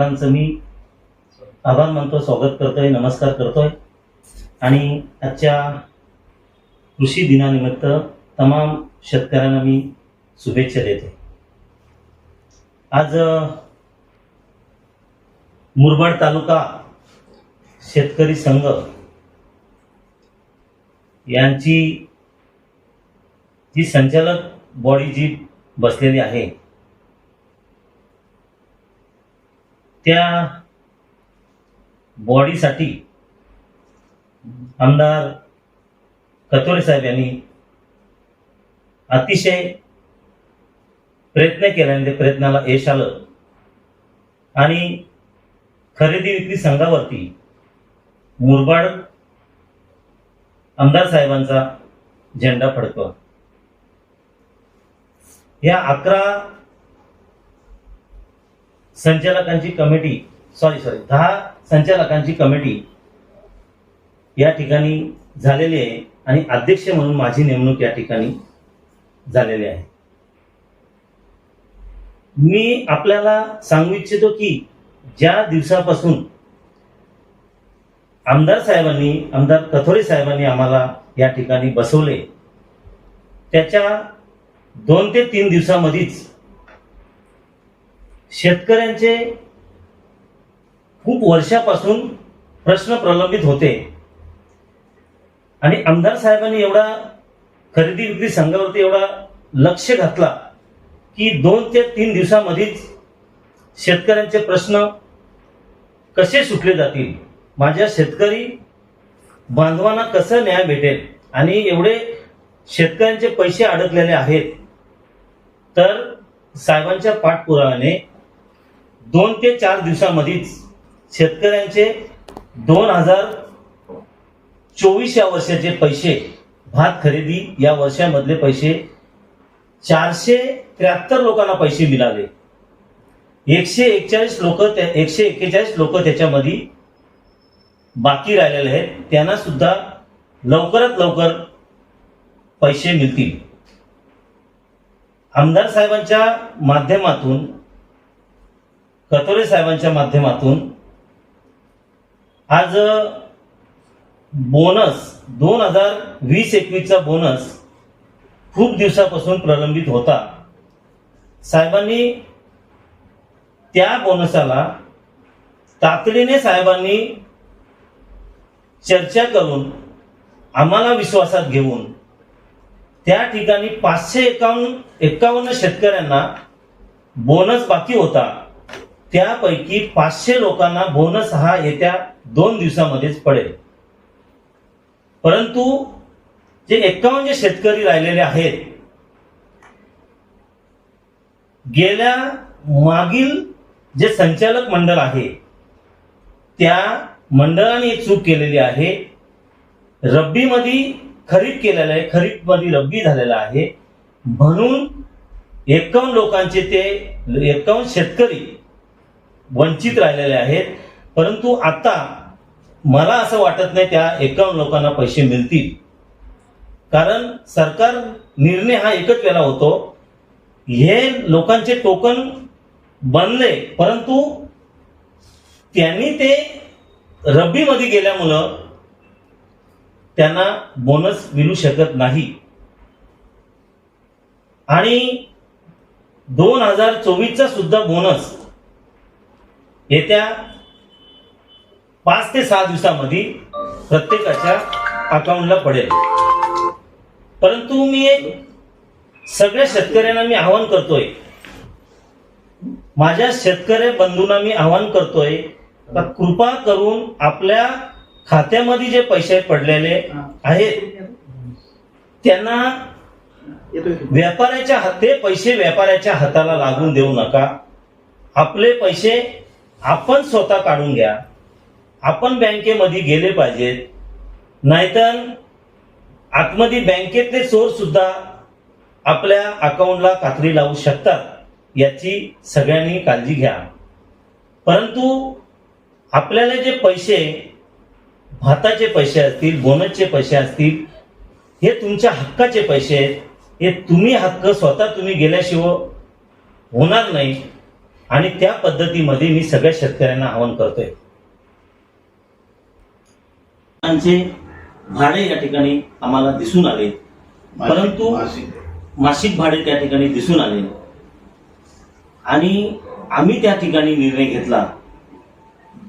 आमदारांचं मी आभार मानतो स्वागत करतोय नमस्कार करतोय. आणि आजच्या कृषी दिनानिमित्त तमाम शेतकऱ्यांना मी शुभेच्छा देतो. आज मुरबाड तालुका शेतकरी संघ यांची जी संचालक बॉडी जी बसलेली आहे त्या बॉडीसाठी आमदार कतोरे साहेब यांनी अतिशय प्रयत्न केला आणि त्या प्रयत्नाला यश आलं. आणि खरेदी विक्री संघावरती मुरबाड आमदार साहेबांचा झेंडा फडकवा. या अकरा संचालकांची कमिटी सॉरी सॉरी दहा संचालकांची कमिटी या ठिकाणी झालेली आहे आणि अध्यक्ष म्हणून माझी नेमणूक या ठिकाणी झालेली आहे. मी आपल्याला सांगू इच्छितो की ज्या दिवसापासून आमदार साहेबांनी आमदार कथोरे साहेबांनी आम्हाला या ठिकाणी बसवले त्याच्या दोन ते तीन दिवसामध्येच शेतकऱ्यांचे खूप वर्षापासून प्रश्न प्रलंबित होते. आणि आमदार साहेबांनी एवढा खरेदी विक्री संघावरती एवढा लक्ष घातला की दोन ते तीन दिवसामध्येच शेतकऱ्यांचे प्रश्न कसे सुटले जातील? माझ्या शेतकरी बांधवांना कसं न्याय भेटेल? आणि एवढे शेतकऱ्यांचे पैसे अडकलेले आहेत. तर साहेबांच्या पाठपुराव्याने दोन ते चार दिवसामध्येच शेतकऱ्यांचे दोन हजार चोवीस या वर्षाचे पैसे भात खरेदी या वर्षामधले पैसे चारशे त्र्याहत्तर लोकांना पैसे मिळाले. एकशे एकचाळीस लोक एकशे एक्केचाळीस लोक त्याच्यामध्ये बाकी राहिलेले आहेत. त्यांना सुद्धा लवकरात लवकर पैसे मिळतील. आमदार साहेबांच्या माध्यमातून कतोरे साहेबांच्या माध्यमातून आज बोनस दोन हजार वीस एकवीसचा बोनस खूप दिवसापासून प्रलंबित होता. साहेबांनी त्या बोनसाला तातडीने साहेबांनी चर्चा करून आम्हाला विश्वासात घेऊन त्या ठिकाणी पाचशे एकावन्न एकावन्न शेतकऱ्यांना बोनस बाकी होता. त्यापैकी पाचशे लोकांना बोनस हा येत्या दोन दिवसामध्येच पडेल. परंतु जे एकावन्न जे शेतकरी राहिलेले आहेत गेल्या मागील जे संचालक मंडळ आहे त्या मंडळाने चूक केलेली आहे. रब्बीमध्ये खरीप केलेलं आहे खरीपमध्ये रब्बी झालेला आहे. म्हणून एकावन्न लोकांचे ते एकावन्न शेतकरी वंचित राहिलेले आहेत. परंतु आता मला असं वाटत नाही त्या एकावन्न लोकांना पैसे मिळतील. कारण सरकार निर्णय हा एकच वेळा होतो. हे लोकांचे टोकन बनले परंतु त्यांनी ते रब्बीमध्ये गेल्यामुळं त्यांना बोनस मिळू शकत नाही. आणि दोन हजार चोवीसचा सुद्धा बोनस येत्या पाच ते सहा दिवसामध्ये प्रत्येकाच्या अकाउंटला पडेल. परंतु मी एक सगळ्या शेतकऱ्यांना मी आवाहन करतोय. माझ्या शेतकरी बंधूंना मी आवाहन करतोय का कृपा करून आपल्या खात्यामध्ये जे पैसे पडलेले आहेत त्यांना व्यापाऱ्याच्या ते पैसे व्यापाऱ्याच्या हाताला लागून देऊ नका. आपले पैसे आपण स्वतः काढून घ्या. आपण बँकेमध्ये गेले पाहिजेत. नाहीतर आतमध्ये बँकेतले चोर सुद्धा आपल्या अकाउंटला कात्री लावू शकतात. याची सगळ्यांनी काळजी घ्या. परंतु आपल्याला जे पैसे भाताचे पैसे असतील बोनसचे पैसे असतील हे तुमच्या हक्काचे पैसे आहेत. हे तुम्ही हक्क स्वतः तुम्ही गेल्याशिवाय होणार नाही. आणि त्या पद्धतीमध्ये मी सगळ्या शेतकऱ्यांना आवाहन करतोय. त्यांचे भाडे या ठिकाणी आम्हाला दिसून आले. परंतु मासिक. भाडे त्या ठिकाणी दिसून आले. आणि आम्ही त्या ठिकाणी निर्णय घेतला.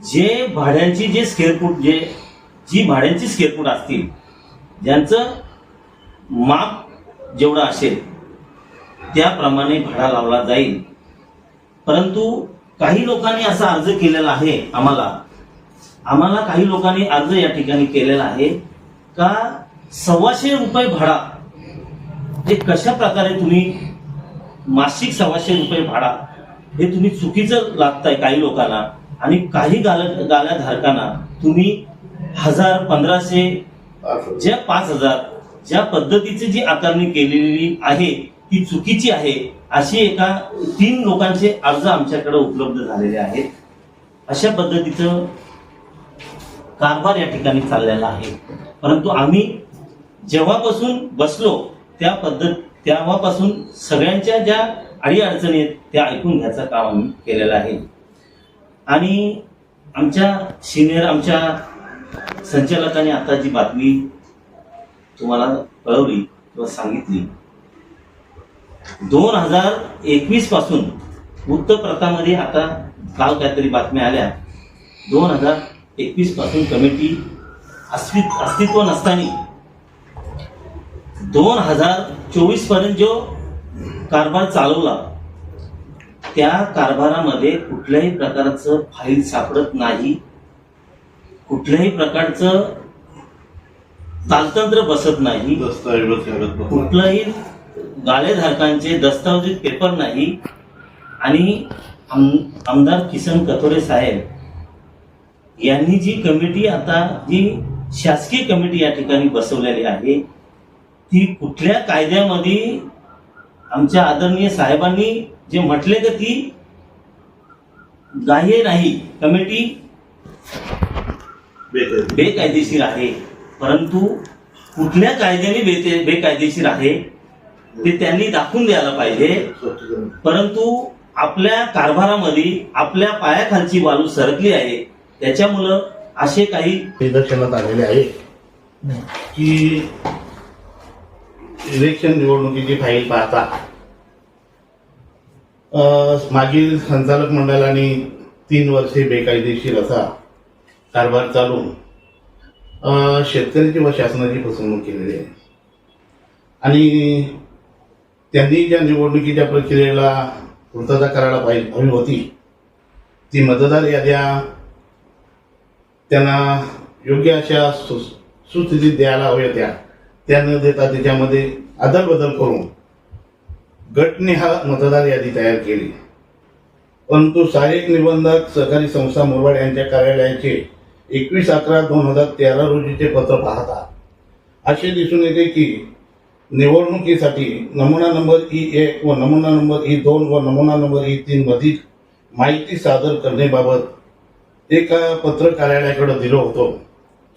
जे भाड्यांची जे स्क्वेअर फूट जे जी भाड्यांची स्क्वेअर फूट असतील ज्यांचं माप जेवढं असेल त्याप्रमाणे भाडा लावला जाईल. परंतु काही लोकांनी असा अर्ज केलेला आहे आम्हाला. आम्हाला काही लोकांनी अर्ज या ठिकाणी केलेला आहे का सव्वाशे रुपये भाडा? हे कशा प्रकारे तुम्ही मासिक सव्वाशे रुपये भाडा हे तुम्ही चुकीचं लागताय काही लोकांना आणि काही गाल गाल्या धारकांना तुम्ही हजार पंधराशे ज्या पाच हजार ज्या पद्धतीची जी आकारणी केलेली आहे ती चुकीची आहे अशी एका तीन लोकांचे अर्ज आमच्याकडे उपलब्ध झालेले आहेत. अशा पद्धतीचं कारभार या ठिकाणी चाललेला आहे. परंतु आम्ही जेव्हापासून बसलो त्या पद्धत तेव्हापासून सगळ्यांच्या ज्या अडीअडचणी आहेत त्या ऐकून घ्यायचं काम आम्ही केलेलं आहे. आणि आमच्या सिनियर आमच्या संचालकाने आता जी बातमी तुम्हाला कळवली किंवा सांगितली. दोन हजार एकवीसपासून वृत्तपत्रामध्ये आता काल काहीतरी बातम्या आल्या. दोन हजार एकवीसपासून कमिटी अस्तित्व अस्तित्व नसताना दोन हजार चोवीसपर्यंत जो कारभार चालवला त्या कारभारामध्ये कुठल्याही प्रकारचं फाईल सापडत नाही. कुठल्याही प्रकारचं तालतंत्र बसत नाही. कुठल्याही गाळेधारकांचे दस्तावेजित पेपर नाही आणि आम- आमदार किसन कथोरे साहेब यांनी जी कमिटी आता जी शासकीय कमिटी या ठिकाणी बसवलेली आहे ती कुठल्या कायद्यामध्ये आमच्या आदरणीय साहेबांनी जे म्हटले का ती गाह्य नाही कमिटी बेकायदेशीर. बेकायदेशीर आहे परंतु कुठल्या कायद्याने बेते बेकायदेशीर आहे ते त्यांनी दाखवून द्यायला पाहिजे. परंतु आपल्या कारभारामध्ये आपल्या पायाखालची बाजू सरकली आहे. त्याच्यामुळं असे काही निदर्शनात आलेले आहे. की इलेक्शन निवडणुकीची फाईल पाहता अ, मागील संचालक मंडळाने तीन वर्षे बेकायदेशीर असा कारभार चालून अ, शेतकऱ्याची व शासनाची फसवणूक केलेली आहे. आणि त्यांनी ज्या निवडणुकीच्या प्रक्रियेला पूर्तता करायला पाहिजे हवी होती ती मतदार याद्या त्यांना योग्य अशा सु सुस्थितीत द्यायला हव्या त्या. त्या न देता त्याच्यामध्ये अदलबदल करून गटने हा मतदार यादी तयार केली. परंतु सहाय्यक निबंधक सहकारी संस्था मुरबाड यांच्या कार्यालयाचे एकवीस अकरा दोन हजार तेरा रोजीचे पत्र पाहता असे दिसून येते की निवडणुकीसाठी नमुना नंबर ई एक व नमुना नंबर ई दोन व नमुना नंबर ई तीन मधील माहिती सादर करण्याबाबत एका पत्र कार्यालयाकडे दिलं होतं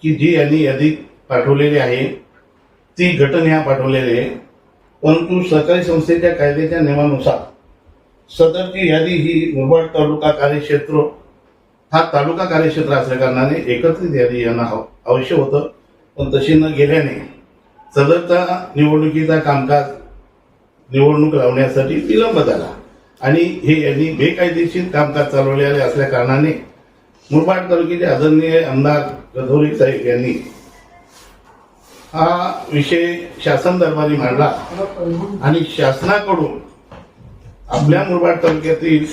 की जी यांनी यादी पाठवलेली आहे. ती घटना पाठवलेली आहे. परंतु सहकारी संस्थेच्या कायद्याच्या नियमानुसार सदरची यादी ही मुरबाड तालुका कार्यक्षेत्र हा तालुका कार्यक्षेत्र असल्या कारणाने एकत्रित यादी यांना आवश्यक होतं. पण तशी न गेल्याने सदरचा निवडणुकीचा कामकाज निवडणूक लावण्यासाठी विलंब झाला. आणि हे यांनी बेकायदेशीर कामकाज चालवलेले असल्या कारणाने मुरबाड तालुक्याचे आदरणीय आमदार गधोरी साहेब यांनी हा विषय शासन दरबारी मांडला आणि शासनाकडून आपल्या मुरबाड तालुक्यातील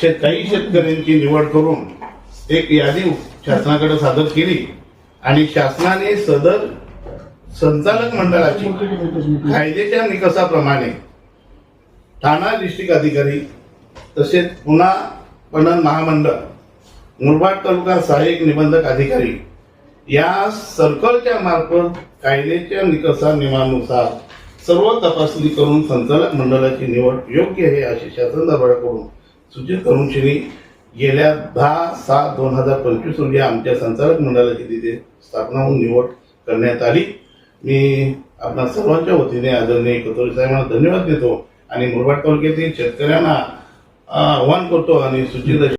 शेत काही शेतकऱ्यांची निवड करून एक यादी शासनाकडे सादर केली आणि शासनाने सदर संचालक मंडळाची कायद्याच्या निकषाप्रमाणे ठाणा डिस्ट्रिक्ट अधिकारी तसेच पुन्हा पणन महामंडळ मुरबाड तालुका सहाय्यक निबंधक अधिकारी या सर्कलच्या मार्फत कायद्याच्या निकषा नियमानुसार सर्व तपासणी करून संचालक मंडळाची निवड योग्य आहे अशी शासन दरबाराकडून सूचित करून श्री गेल्या दहा सात दोन हजार पंचवीस रोजी आमच्या संचालक मंडळाची तिथे स्थापना होऊन निवड करण्यात आली. मी आपणा सर्वांच्या वतीने आदरणीय कतोरी साहेबांना धन्यवाद देतो आणि मुरबाड तालुक्यातील शेतकऱ्यांना आव्हान करतो आणि सूचित